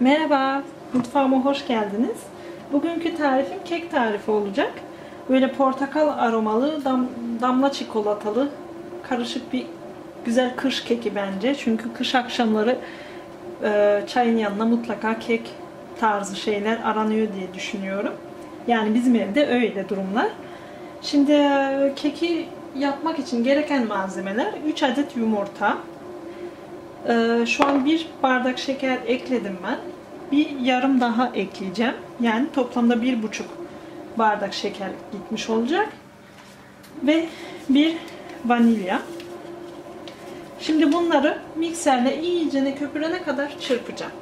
Merhaba, mutfağıma hoş geldiniz. Bugünkü tarifim kek tarifi olacak. Böyle portakal aromalı, dam, damla çikolatalı, karışık bir güzel kış keki bence. Çünkü kış akşamları e, çayın yanına mutlaka kek tarzı şeyler aranıyor diye düşünüyorum. Yani bizim evde öyle durumlar. Şimdi e, keki yapmak için gereken malzemeler 3 adet yumurta, ee, şu an bir bardak şeker ekledim ben. Bir yarım daha ekleyeceğim. Yani toplamda bir buçuk bardak şeker gitmiş olacak. Ve bir vanilya. Şimdi bunları mikserle iyice köpürene kadar çırpacağım.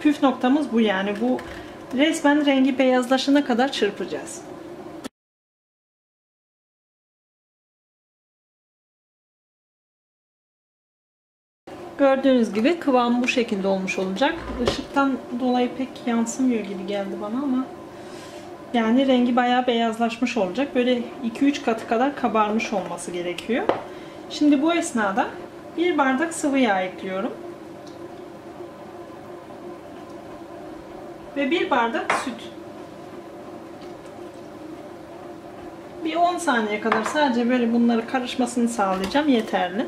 Püf noktamız bu yani. Bu resmen rengi beyazlaşana kadar çırpacağız. Gördüğünüz gibi kıvam bu şekilde olmuş olacak. Işıktan dolayı pek yansımıyor gibi geldi bana ama yani rengi bayağı beyazlaşmış olacak. Böyle 2-3 katı kadar kabarmış olması gerekiyor. Şimdi bu esnada bir bardak sıvı yağ ekliyorum. Ve bir bardak süt. Bir 10 saniye kadar sadece böyle bunları karışmasını sağlayacağım. Yeterli.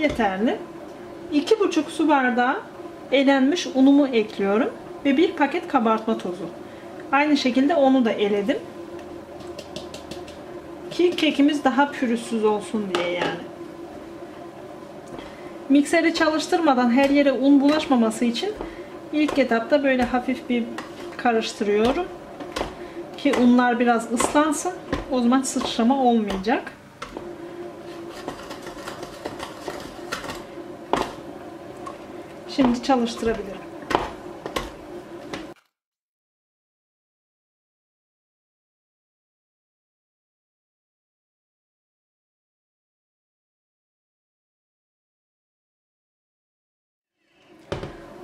Yeterli. 2,5 su bardağı elenmiş unumu ekliyorum ve bir paket kabartma tozu. Aynı şekilde onu da eledim. Ki kekimiz daha pürüzsüz olsun diye yani. Mikseri çalıştırmadan her yere un bulaşmaması için ilk etapta böyle hafif bir karıştırıyorum. Ki unlar biraz ıslansın. O zaman sıçrama olmayacak. Şimdi çalıştırabilirim.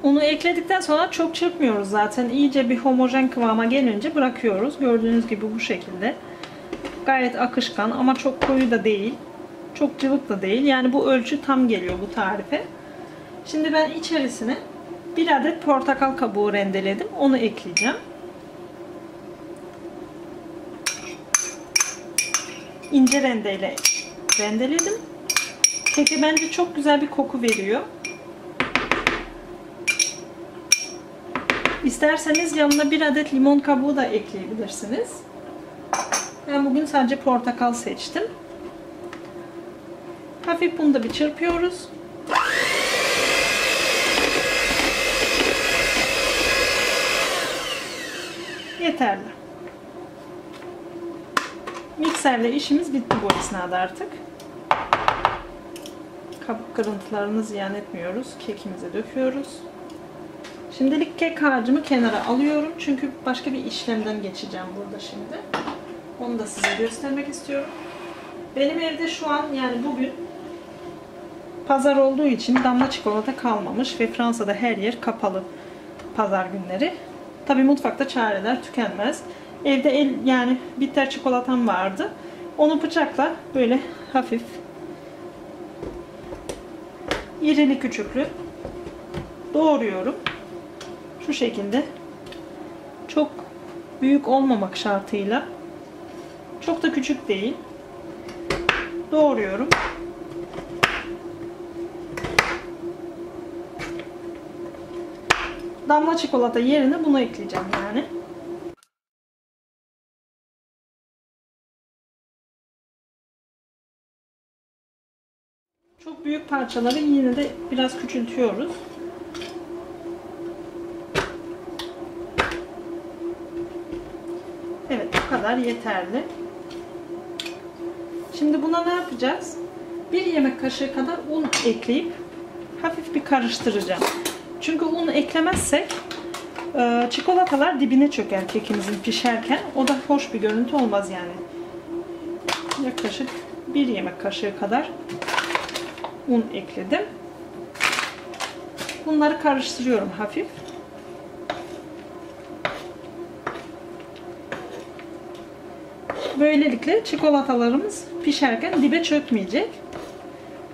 Unu ekledikten sonra çok çırpmıyoruz zaten. İyice bir homojen kıvama gelince bırakıyoruz. Gördüğünüz gibi bu şekilde. Gayet akışkan ama çok koyu da değil. Çok cıvık da değil. Yani bu ölçü tam geliyor bu tarife. Şimdi ben içerisine bir adet portakal kabuğu rendeledim. Onu ekleyeceğim. İnce rendeyle rendeledim. Keke bence çok güzel bir koku veriyor. İsterseniz yanına bir adet limon kabuğu da ekleyebilirsiniz. Ben bugün sadece portakal seçtim. Hafif bunu da bir çırpıyoruz. Yeterli. Mikserle işimiz bitti bu esnada artık. Kabuk kırıntılarını ziyan etmiyoruz. Kekimize döküyoruz. Şimdilik kek harcımı kenara alıyorum. Çünkü başka bir işlemden geçeceğim burada şimdi. Onu da size göstermek istiyorum. Benim evde şu an yani bugün pazar olduğu için damla çikolata kalmamış ve Fransa'da her yer kapalı pazar günleri. Tabi mutfakta çareler tükenmez. Evde el yani bitter çikolatam vardı. Onu bıçakla böyle hafif irili küçüklü doğruyorum. Şu şekilde. Çok büyük olmamak şartıyla. Çok da küçük değil. Doğruyorum. Damla çikolata yerine bunu ekleyeceğim yani. Çok büyük parçaları yine de biraz küçültüyoruz. Evet bu kadar yeterli. Şimdi buna ne yapacağız? Bir yemek kaşığı kadar un ekleyip hafif bir karıştıracağım. Çünkü eklemezsek e, çikolatalar dibine çöker kekimizin pişerken. O da hoş bir görüntü olmaz yani. Yaklaşık bir yemek kaşığı kadar un ekledim. Bunları karıştırıyorum hafif. Böylelikle çikolatalarımız pişerken dibe çökmeyecek.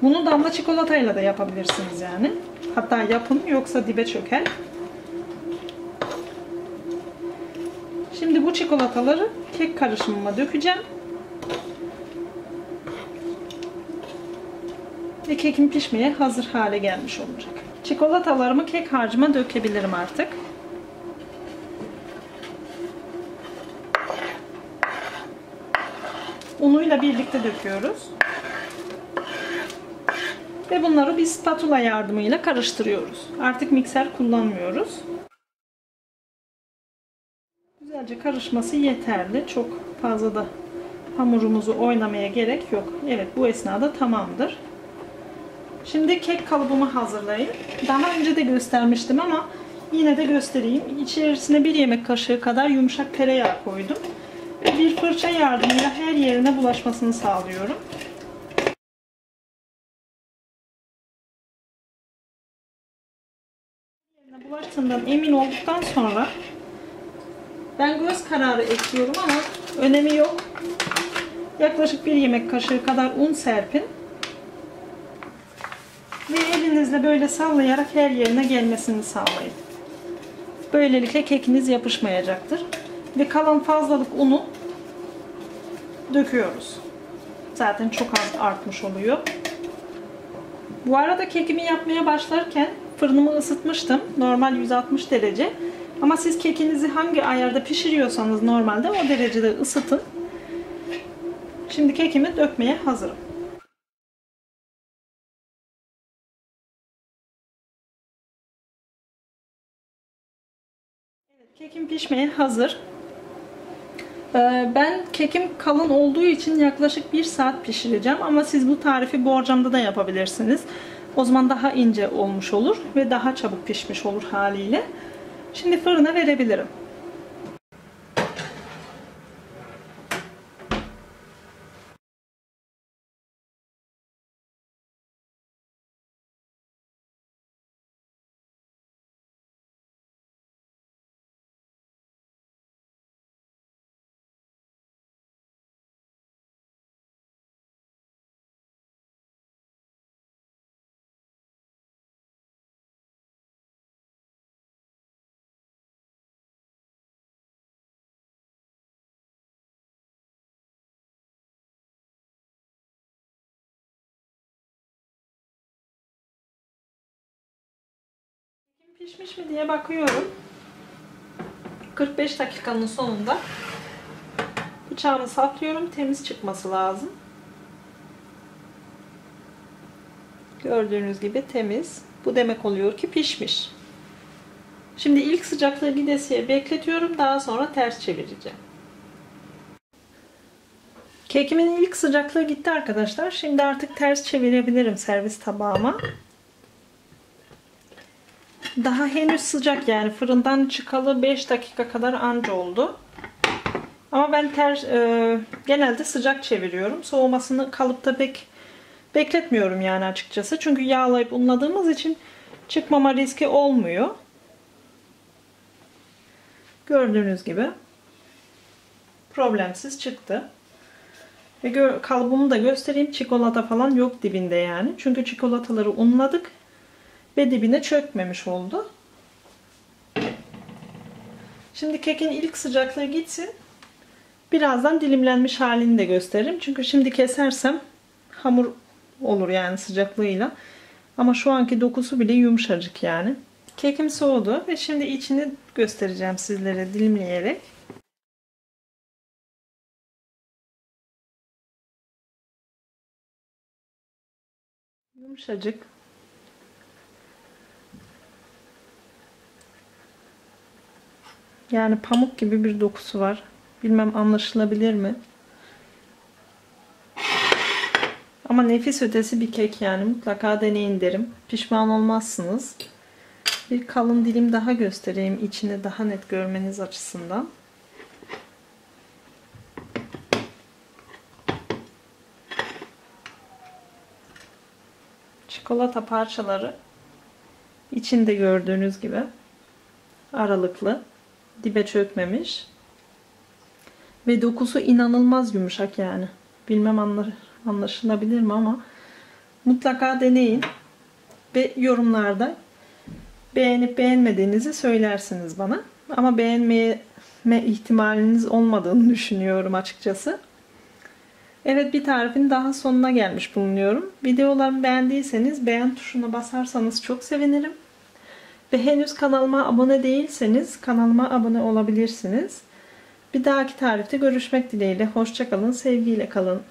Bunu damla çikolatayla da yapabilirsiniz yani. Hatta yapın yoksa dibe çöker. Şimdi bu çikolataları kek karışımıma dökeceğim. Ve kekim pişmeye hazır hale gelmiş olacak. Çikolatalarımı kek harcıma dökebilirim artık. Unuyla birlikte döküyoruz. Ve bunları bir spatula yardımıyla karıştırıyoruz. Artık mikser kullanmıyoruz. Güzelce karışması yeterli. Çok fazla da hamurumuzu oynamaya gerek yok. Evet bu esnada tamamdır. Şimdi kek kalıbımı hazırlayayım. Daha önce de göstermiştim ama yine de göstereyim. İçerisine bir yemek kaşığı kadar yumuşak tereyağı koydum. Bir fırça yardımıyla her yerine bulaşmasını sağlıyorum. Bulaştığından emin olduktan sonra ben göz kararı ekliyorum ama önemi yok. Yaklaşık bir yemek kaşığı kadar un serpin. Ve elinizle böyle sallayarak her yerine gelmesini sağlayın. Böylelikle kekiniz yapışmayacaktır. Ve kalan fazlalık unu döküyoruz. Zaten çok az artmış oluyor. Bu arada kekimi yapmaya başlarken fırınımı ısıtmıştım. Normal 160 derece. Ama siz kekinizi hangi ayarda pişiriyorsanız normalde o derecede ısıtın. Şimdi kekimi dökmeye hazırım. Kekim pişmeye hazır. Ee, ben kekim kalın olduğu için yaklaşık 1 saat pişireceğim ama siz bu tarifi borcamda da yapabilirsiniz. O zaman daha ince olmuş olur ve daha çabuk pişmiş olur haliyle. Şimdi fırına verebilirim. Pişmiş mi diye bakıyorum. 45 dakikanın sonunda bıçağımı saplıyorum. Temiz çıkması lazım. Gördüğünüz gibi temiz. Bu demek oluyor ki pişmiş. Şimdi ilk sıcaklığı gidesiye bekletiyorum. Daha sonra ters çevireceğim. Kekimin ilk sıcaklığı gitti arkadaşlar. Şimdi artık ters çevirebilirim servis tabağıma. Daha henüz sıcak yani fırından çıkalı 5 dakika kadar anca oldu. Ama ben ter, e, genelde sıcak çeviriyorum. Soğumasını kalıpta pek bekletmiyorum yani açıkçası. Çünkü yağlayıp unladığımız için çıkmama riski olmuyor. Gördüğünüz gibi problemsiz çıktı. Ve kalıbımı da göstereyim. Çikolata falan yok dibinde yani. Çünkü çikolataları unladık ve dibine çökmemiş oldu. Şimdi kekin ilk sıcaklığı gitsin. Birazdan dilimlenmiş halini de gösteririm. Çünkü şimdi kesersem hamur olur yani sıcaklığıyla. Ama şu anki dokusu bile yumuşacık yani. Kekim soğudu ve şimdi içini göstereceğim sizlere dilimleyerek. Yumuşacık. Yani pamuk gibi bir dokusu var. Bilmem anlaşılabilir mi? Ama nefis ötesi bir kek yani. Mutlaka deneyin derim. Pişman olmazsınız. Bir kalın dilim daha göstereyim. içini daha net görmeniz açısından. Çikolata parçaları içinde gördüğünüz gibi aralıklı dibe çökmemiş. Ve dokusu inanılmaz yumuşak yani. Bilmem anlaşılabilir mi ama Mutlaka deneyin ve yorumlarda beğenip beğenmediğinizi söylersiniz bana. Ama beğenmeye ihtimaliniz olmadığını düşünüyorum açıkçası. Evet bir tarifin daha sonuna gelmiş bulunuyorum. Videolarımı beğendiyseniz beğen tuşuna basarsanız çok sevinirim. Ve henüz kanalıma abone değilseniz kanalıma abone olabilirsiniz. Bir dahaki tarifte görüşmek dileğiyle. Hoşçakalın, sevgiyle kalın.